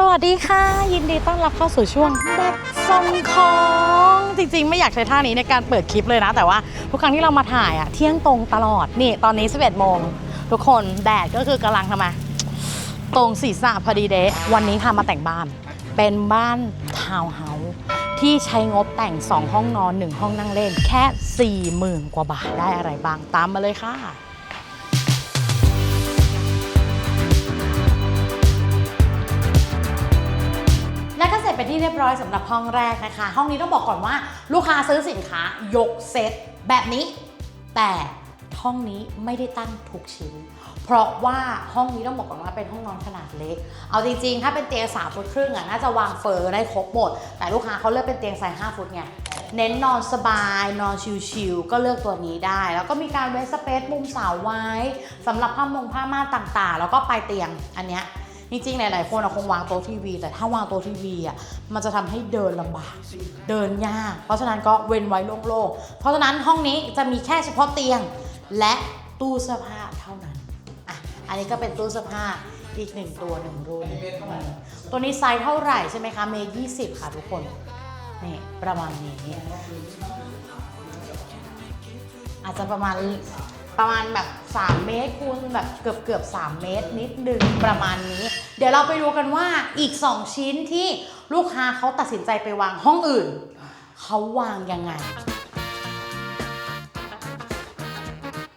สวัสดีค่ะ ยินดีต้อนรับเข้าสู่ช่วงเด็กส่งของจริงๆ ไม่อยากใช้ท่านี้ในการเปิดคลิปเลยนะ แต่ว่าทุกครั้งที่เรามาถ่ายอะเที่ยงตรงตลอดนี่ตอนนี้ 11โมงทุกคนแดดก็คือกำลังทำไมตรงศีรษะพอดีเดะวันนี้พามาแต่งบ้าน เป็นบ้านทาวน์เฮาส์ที่ใช้งบแต่ง 2 ห้องนอน 1 ห้องนั่งเล่น แค่ 40,000 กว่าบาทได้อะไรบ้างตามมาเลยค่ะ ที่เรียบร้อยสำหรับห้องแรกนะคะ ห้องนี้ต้องบอกก่อนว่าลูกค้าซื้อสินค้ายกเซตแบบนี้ แต่ห้องนี้ไม่ได้ตั้งทุกชิ้น เพราะว่าห้องนี้ต้องบอกก่อนว่าเป็นห้องนอนขนาดเล็ก เอาจริงๆ ถ้าเป็นเตียง3ฟุตครึ่งอะน่าจะวางเฟอร์ได้ครบหมด แต่ลูกค้าเขาเลือกเป็นเตียงไซส์5ฟุตไงเน้นนอนสบาย นอนชิลๆก็เลือกตัวนี้ได้ แล้วก็มีการเว้นสเปซมุมเสาไว้สำหรับผ้ามงผ้าม่านต่างๆ แล้วก็ปลายเตียงอันเนี้ย จริงๆ หลายๆ คนอะคงวางโต๊ะทีวี แต่ถ้าวางโต๊ะทีวีอะมันจะทำให้เดินลำบาก เดินยาก เพราะฉะนั้นก็เว้นไว้โล่งๆ เพราะฉะนั้นห้องนี้จะมีแค่เฉพาะเตียงและตู้เสื้อผ้าเท่านั้นอะอันนี้ก็เป็นตู้เสื้อผ้าอีกหนึ่งตัวหนึ่งรุ่นตัวนี้ไซส์เท่าไหร่ใช่ไหมคะ เมย์ยี่สิบค่ะทุกคน นี่ประมาณนี้ อาจจะประมาณ ประมาณแบบ 3 เมตรคูณแบบเกือบเกือบ3เมตรนิดนึงประมาณนี้ เดี๋ยวเราไปดูกันว่าอีก 2 ชิ้นที่ลูกค้าเขาตัดสินใจไปวางห้องอื่น เขาวางยังไง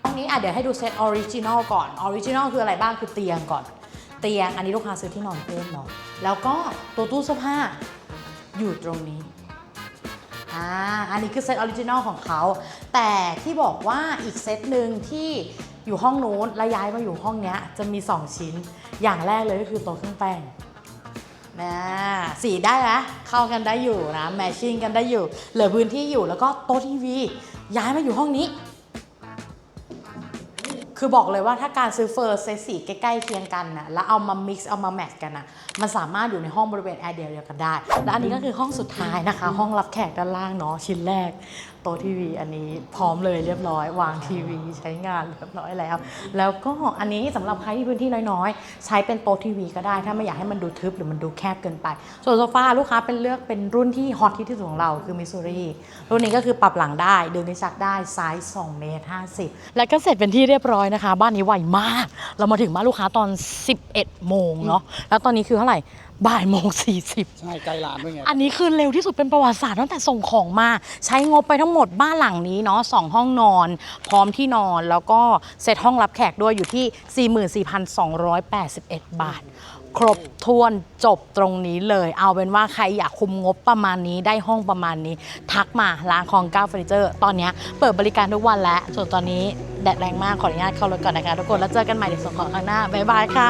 ห้องนี้อะเดี๋ยวให้ดูเซตออริจินอลก่อนออริจินอลคืออะไรบ้างคือเตียงก่อน เตียงอันนี้ลูกค้าซื้อที่นอนเพิ่มเนาะแล้วก็ตัวตู้เสื้อผ้าอยู่ตรงนี้ อ่าอันนี้คือเซตออริจินอลของเขา แต่ที่บอกว่าอีกเซตหนึ่งที่อยู่ห้องนู้นแล้วย้ายมาอยู่ห้องเนี้ยจะมี 2 ชิ้น อย่างแรกเลยก็คือโต๊ะเครื่องแป้งนะสีได้ไหมเข้ากันได้อยู่นะแมชชิ่งกันได้อยู่ เหลือพื้นที่อยู่แล้วก็โต๊ะทีวีย้ายมาอยู่ห้องนี้ คือบอกเลยว่าถ้าการซื้อเฟอร์เซตสีใกล้ๆเคียงกันนะแล้วเอามา mix เอามาแมทกันนะมันสามารถอยู่ในห้องบริเวณแอร์เดียวกันได้ และอันนี้ก็คือห้องสุดท้ายนะคะ ห้องรับแขกด้านล่างเนาะชิ้นแรกโต๊ะทีวีอันนี้พร้อมเลยเรียบร้อย วางทีวีใช้งานเรียบร้อยแล้ว แล้วก็อันนี้สำหรับใครที่พื้นที่น้อยๆ ใช้เป็นโต๊ะทีวีก็ได้ ถ้าไม่อยากให้มันดูทึบหรือมันดูแคบเกินไป ส่วนโซฟาลูกค้าเป็นเลือกเป็นรุ่นที่ฮอตที่สุดของเราคือมิสซูรีรุ่นนี้ก็คือปรับหลังได้ดึงนิ้วชักได้ไซส์2เมตร50แล้วก็เสร็จเป็นที่เรียบร้อยนะคะ บ้านนี้ไวมาก เรามาถึงบ้านลูกค้าตอน 11 โมงเนาะแล้วตอนนี้คือเท่าไหร่บ่ายโมง40ใช่ไกลร้านด้วยไงอันนี้คือเร็วที่สุดเป็นประวัติศาสตร์ตั้งแต่ส่งของมา ใช้งบไปทั้งหมดบ้านหลังนี้เนาะสองห้องนอน พร้อมที่นอนแล้วก็เซตห้องรับแขกด้วยอยู่ที่ 44,281 บาท ครบถ้วนจบตรงนี้เลย เอาเป็นว่าใครอยากคุมงบประมาณนี้ได้ห้องประมาณนี้ ทักมาร้านคองก้าเฟอร์นิเจอร์ ตอนนี้เปิดบริการทุกวันแล้ว ส่วนตอนนี้แดดแรงมากขออนุญาตเข้ารถก่อนนะคะทุกคนแล้วเจอกันใหม่ในส่วนของข้างหน้าบ๊ายบายค่ะ